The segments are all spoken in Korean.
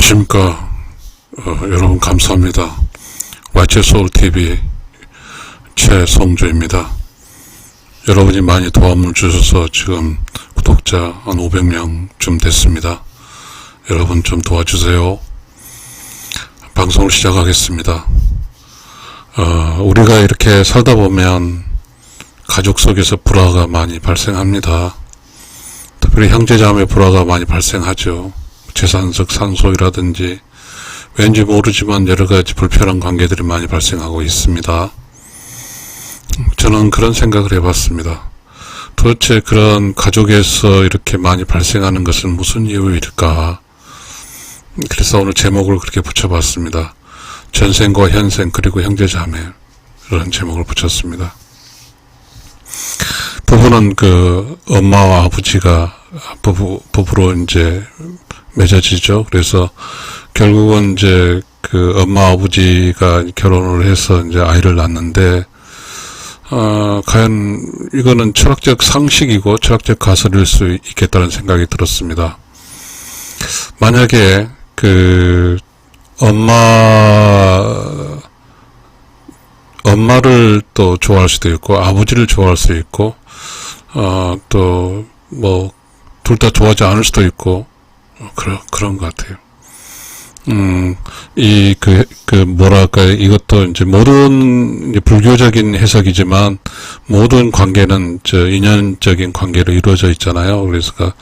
안녕하십니까. 어, 여러분 감사합니다. YC 소울TV 최성주입니다. 여러분이 많이 도움을 주셔서 지금 구독자 한 500명쯤 됐습니다. 여러분 좀 도와주세요. 방송을 시작하겠습니다. 어, 우리가 이렇게 살다 보면 가족 속에서 불화가 많이 발생합니다. 특별히 형제자매 불화가 많이 발생하죠. 재산적 상속이라든지 왠지 모르지만 여러 가지 불편한 관계들이 많이 발생하고 있습니다. 저는 그런 생각을 해봤습니다. 도대체 그런 가족에서 이렇게 많이 발생하는 것은 무슨 이유일까? 그래서 오늘 제목을 그렇게 붙여봤습니다. 전생과 현생 그리고 형제자매 이런 제목을 붙였습니다. 부부는 그 엄마와 아버지가 부부 부부로 이제 맺어지죠. 그래서 결국은 이제 그 엄마 아버지가 결혼을 해서 이제 아이를 낳는데 어, 과연 이거는 철학적 상식이고 철학적 가설일 수 있겠다는 생각이 들었습니다. 만약에 그 엄마 엄마를 또 좋아할 수도 있고 아버지를 좋아할 수 있고 어, 또 뭐 둘 다 좋아하지 않을 수도 있고 어, 그런 그런 것 같아요. 음, 이, 그, 그, 뭐랄까, 이것도 이제 모든 불교적인 해석이지만 모든 관계는 저 인연적인 관계로 이루어져 있잖아요. 그래서 그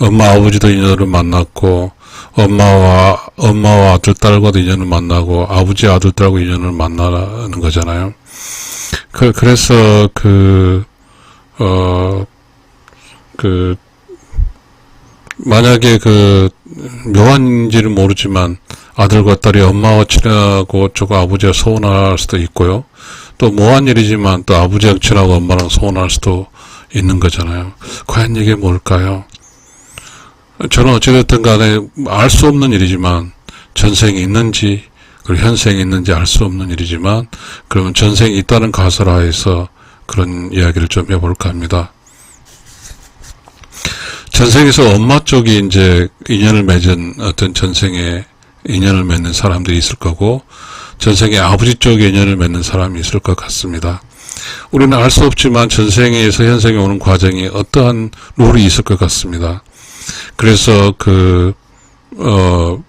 엄마, 아버지도 인연을 만났고, 엄마와, 엄마와 아들, 딸과도 인연을 만나고, 아버지, 아들, 딸과 인연을 만나는 거잖아요. 그, 그래서 그, 어, 그, 만약에 그 묘한지는 모르지만 아들과 딸이 엄마와 친하고 저거 아버지가 서운할 수도 있고요. 또 묘한 일이지만 또 아버지랑 친하고 엄마랑 서운할 수도 있는 거잖아요. 과연 이게 뭘까요? 저는 어찌됐든 간에 알 수 없는 일이지만 전생이 있는지 그리고 현생이 있는지 알 수 없는 일이지만 그러면 전생이 있다는 가설 하에서 그런 이야기를 좀 해볼까 합니다. 전생에서 엄마 쪽이 이제 인연을 맺은 어떤 전생에 인연을 맺는 사람들이 있을 거고 전생에 아버지 쪽에 인연을 맺는 사람이 있을 것 같습니다. 우리는 알 수 없지만 전생에서 현생에 오는 과정이 어떠한 룰이 있을 것 같습니다. 그래서 그, 어,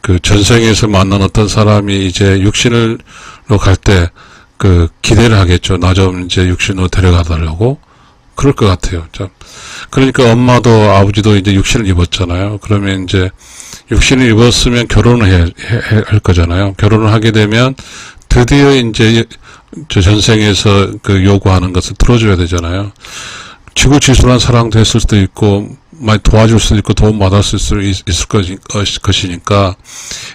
그 전생에서 만난 어떤 사람이 이제 육신으로 갈 때 그 기대를 하겠죠. 나 좀 이제 육신으로 데려가 달라고. 그럴 것 같아요. 참. 그러니까 엄마도 아버지도 이제 육신을 입었잖아요. 그러면 이제 육신을 입었으면 결혼을 해, 해, 할 거잖아요. 결혼을 하게 되면 드디어 이제 저 전생에서 그 요구하는 것을 들어줘야 되잖아요. 지구지순한 사랑도 했을 수도 있고, 많이 도와줄 수도 있고, 도움 받을 수 있, 있을 것이니까,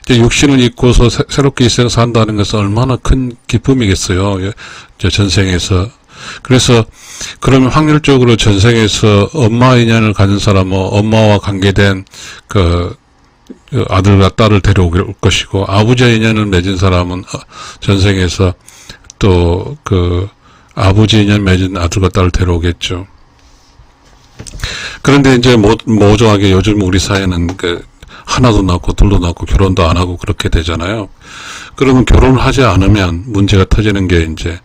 이제 육신을 입고서 새, 새롭게 일생 산다는 것은 얼마나 큰 기쁨이겠어요. 저 전생에서. 그래서, 그러면 확률적으로 전생에서 엄마 인연을 가진 사람은 엄마와 관계된 그, 그 아들과 딸을 데려올 것이고, 아버지와 인연을 맺은 사람은 전생에서 또 그 아버지 인연 맺은 아들과 딸을 데려오겠죠. 그런데 이제 모, 모조하게 요즘 우리 사회는 그 하나도 낳고 둘도 낳고 결혼도 안 하고 그렇게 되잖아요. 그러면 결혼을 하지 않으면 문제가 터지는 게 이제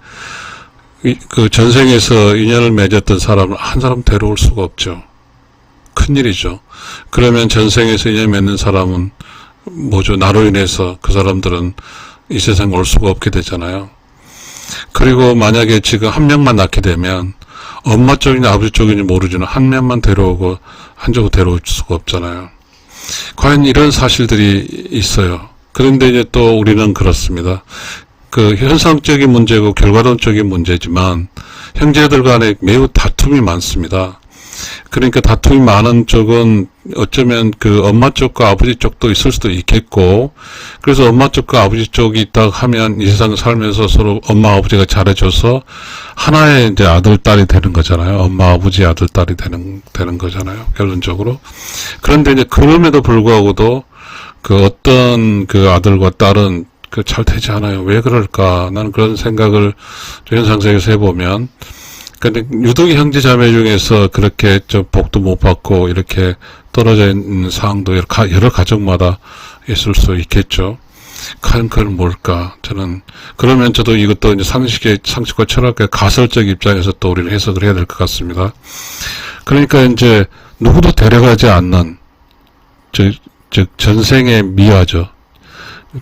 그 전생에서 인연을 맺었던 사람을 한 사람 데려올 수가 없죠. 큰일이죠. 그러면 전생에서 인연 맺는 사람은 뭐죠? 나로 인해서 그 사람들은 이 세상에 올 수가 없게 되잖아요. 그리고 만약에 지금 한 명만 낳게 되면 엄마 쪽이냐 아버지 쪽인지 모르지만 한 명만 데려오고 한 쪽을 데려올 수가 없잖아요. 과연 이런 사실들이 있어요. 그런데 이제 또 우리는 그렇습니다. 그 현상적인 문제고 결과론적인 문제지만 형제들 간에 매우 다툼이 많습니다. 그러니까 다툼이 많은 쪽은 어쩌면 그 엄마 쪽과 아버지 쪽도 있을 수도 있겠고, 그래서 엄마 쪽과 아버지 쪽이 있다 하면 이 세상 살면서 서로 엄마 아버지가 잘해줘서 하나의 이제 아들 딸이 되는 거잖아요. 엄마 아버지 아들 딸이 되는 되는 거잖아요. 결론적으로. 그런데 이제 그럼에도 불구하고도 그 어떤 그 아들과 딸은 그 잘 되지 않아요. 왜 그럴까? 나는 그런 생각을 현상세계에서 해보면 근데 유독 형제 자매 중에서 그렇게 좀 복도 못 받고 이렇게 떨어져 있는 상황도 여러, 가, 여러 가정마다 있을 수 있겠죠. 큰 그건 뭘까? 저는 그러면 저도 이것도 이제 상식의 상식과 철학의 가설적 입장에서 또 우리는 해석을 해야 될 것 같습니다. 그러니까 이제 누구도 데려가지 않는 즉, 즉 전생의 미화죠.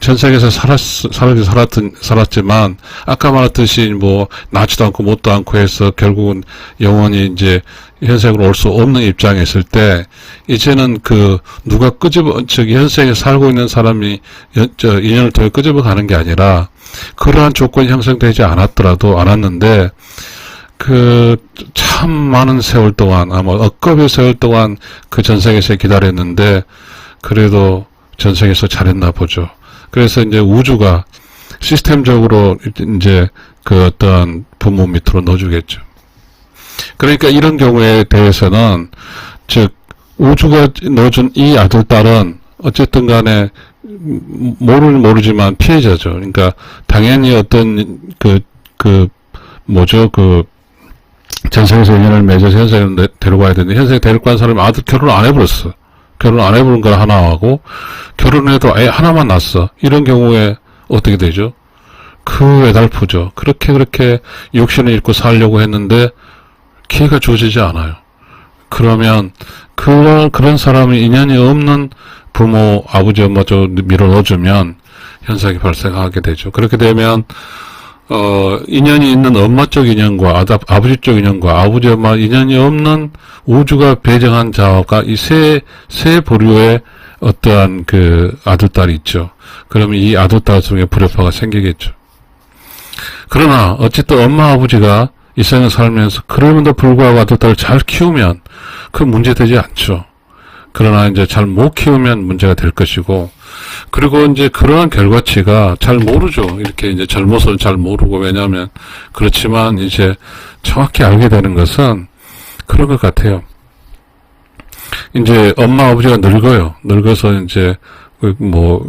전생에서 살았, 살았, 살았든, 살았지만, 아까 말했듯이 뭐, 낳지도 않고 못도 않고 해서 결국은 영원히 이제 현생으로 올 수 없는 입장에 있을 때, 이제는 그, 누가 끄집어, 즉, 현생에 살고 있는 사람이, 연, 저, 인연을 통해 끄집어 가는 게 아니라, 그러한 조건이 형성되지 않았더라도, 않았는데, 그, 참 많은 세월 동안, 아마 억겁의 세월 동안 그 전생에서 기다렸는데, 그래도 전생에서 잘했나 보죠. 그래서 이제 우주가 시스템적으로 이제 그 어떤 부모 밑으로 넣어주겠죠. 그러니까 이런 경우에 대해서는 즉 우주가 넣어준 이 아들 딸은 어쨌든 간에 모르는 모르지만 피해자죠. 그러니까 당연히 어떤 그그 뭐죠 그 전생에서 인연을 맺어서 현생에 데려가야 되는데 현생에 데리고 간 사람이 아들 결혼 안 해버렸어. 결혼 안 해보는 걸 하나 하고 결혼해도 애 하나만 낳았어. 이런 경우에 어떻게 되죠? 그 애달프죠. 그렇게 그렇게 욕심을 잃고 살려고 했는데 기회가 주어지지 않아요. 그러면 그런 그런 사람이 인연이 없는 부모 아버지 엄마 쪽 밀어 넣어주면 현상이 발생하게 되죠. 그렇게 되면 어, 인연이 있는 엄마 쪽 인연과 아다, 아버지 쪽 인연과 아버지 엄마 인연이 없는 우주가 배정한 자가 이 세, 세 부류의 어떠한 그 아들딸이 있죠. 그러면 이 아들딸 속에 불협화가 생기겠죠. 그러나 어쨌든 엄마 아버지가 이 생을 살면서 그럼에도 불구하고 아들딸을 잘 키우면 그 문제 되지 않죠. 그러나 이제 잘 못 키우면 문제가 될 것이고 그리고 이제 그러한 결과치가 잘 모르죠. 이렇게 이제 젊어서 잘 모르고 왜냐하면 그렇지만 이제 정확히 알게 되는 것은 그런 것 같아요. 이제 엄마 아버지가 늙어요. 늙어서 이제 뭐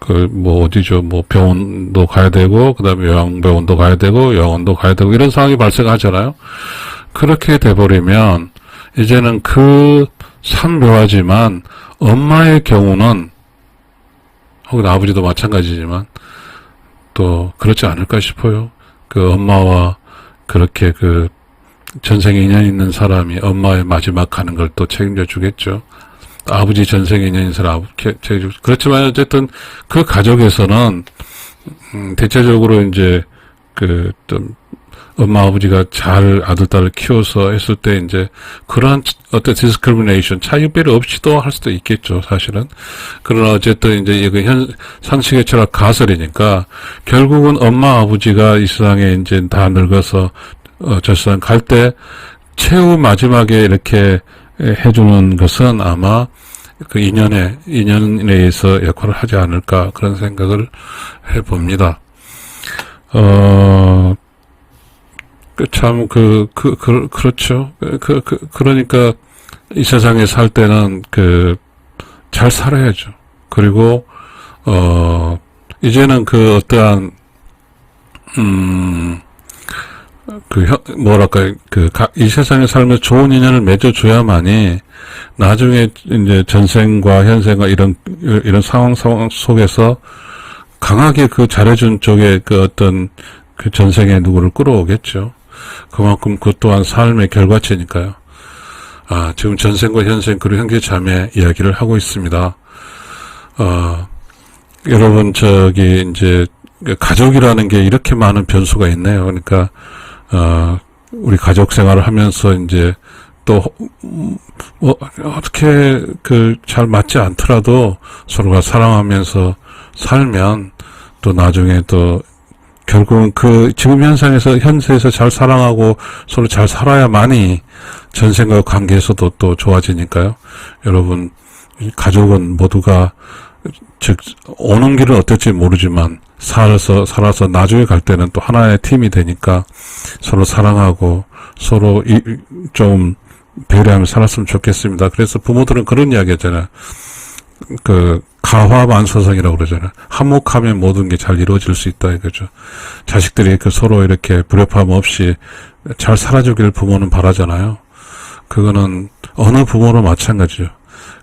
그 뭐 어디죠? 뭐 병원도 가야 되고 그 다음에 요양병원도 가야 되고 영원도 가야 되고 이런 상황이 발생하잖아요. 그렇게 돼버리면 이제는 그 삼묘하지만 엄마의 경우는 혹은 아버지도 마찬가지지만 또 그렇지 않을까 싶어요. 그 엄마와 그렇게 그 전생에 인연 있는 사람이 엄마의 마지막 가는 걸 또 책임져 주겠죠. 아버지 전생에 인연 있는 사람 책임져 주 그렇지만 어쨌든 그 가족에서는 음, 대체적으로 이제 그좀 엄마 아버지가 잘 아들 딸을 키워서 했을 때 이제 그러한 어떤 디스크리미네이션 차이별 없이도 할 수도 있겠죠 사실은 그러나 어쨌든 이제 이거 현 상식의 철학 가설이니까 결국은 엄마 아버지가 이 세상에 이제 다 늙어서 어, 저 세상 갈 때 최후 마지막에 이렇게 해주는 것은 아마 그 인연에 인연에 의해서 역할을 하지 않을까 그런 생각을 해봅니다. 어. 그 참, 그, 그, 그, 그렇죠. 그, 그, 그, 그러니까 이 세상에 살 때는 그, 잘 살아야죠. 그리고, 어, 이제는 그 어떠한, 음, 그, 혀, 뭐랄까, 그, 가, 이 세상에 살면서 좋은 인연을 맺어줘야만이 나중에 이제 전생과 현생과 이런, 이런 상황, 상황 속에서 강하게 그 잘해준 쪽에 그 어떤 그 전생에 누구를 끌어오겠죠. 그만큼 그 또한 삶의 결과체니까요. 아, 지금 전생과 현생 그리고 형제 자매 이야기를 하고 있습니다. 어, 여러분 저기 이제 가족이라는 게 이렇게 많은 변수가 있네요. 그러니까 어, 우리 가족 생활을 하면서 이제 또 뭐, 어떻게 그 잘 맞지 않더라도 서로가 사랑하면서 살면 또 나중에 또 결국은 그 지금 현상에서 현세에서 잘 사랑하고 서로 잘 살아야만이 전생과 관계에서도 또 좋아지니까요. 여러분 가족은 모두가 즉 오는 길은 어떨지 모르지만 살아서 살아서 나중에 갈 때는 또 하나의 팀이 되니까 서로 사랑하고 서로 이, 좀 배려하며 살았으면 좋겠습니다. 그래서 부모들은 그런 이야기 하잖아요. 그 가화만서성이라고 그러잖아요. 한몫하면 모든 게 잘 이루어질 수 있다 이거죠. 자식들이 그 서로 이렇게 불협화음 없이 잘 살아주길 부모는 바라잖아요. 그거는 어느 부모나 마찬가지죠.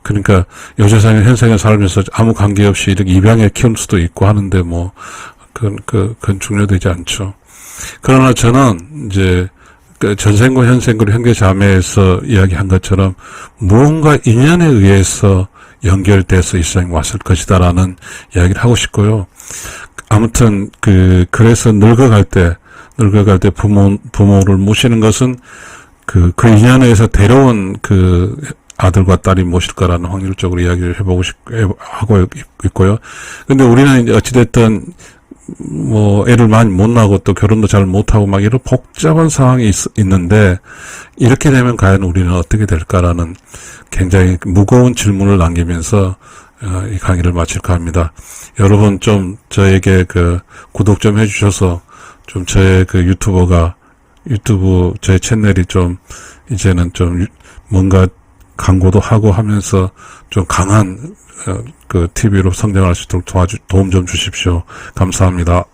그러니까 여세상에 현생에 살면서 아무 관계없이 이렇게 입양해 키울 수도 있고 하는데 뭐 그건 그 그건 중요되지 않죠. 그러나 저는 이제 그 전생과 현생과 형제 자매에서 이야기한 것처럼 무언가 인연에 의해서 연결돼서 이 세상에 왔을 것이다라는 이야기를 하고 싶고요. 아무튼 그 그래서 늙어갈 때 늙어갈 때 부모 부모를 모시는 것은 그, 그 인연에서 데려온 그 아들과 딸이 모실 거라는 확률적으로 이야기를 해보고 싶, 해- 하고 있- 있고요. 근데 우리는 어찌됐든 뭐 애를 많이 못 낳고 또 결혼도 잘 못하고 막 이런 복잡한 상황이 있, 는데 이렇게 되면 과연 우리는 어떻게 될까라는 굉장히 무거운 질문을 남기면서 어, 이 강의를 마칠까 합니다. 여러분 좀 저에게 그 구독 좀 해주셔서 좀 저의 그 유튜버가 유튜브 제 채널이 좀 이제는 좀 유- 뭔가 광고도 하고 하면서 좀 강한 어, 그 TV로 성장할 수 있도록 도와주 도움 좀 주십시오. 감사합니다.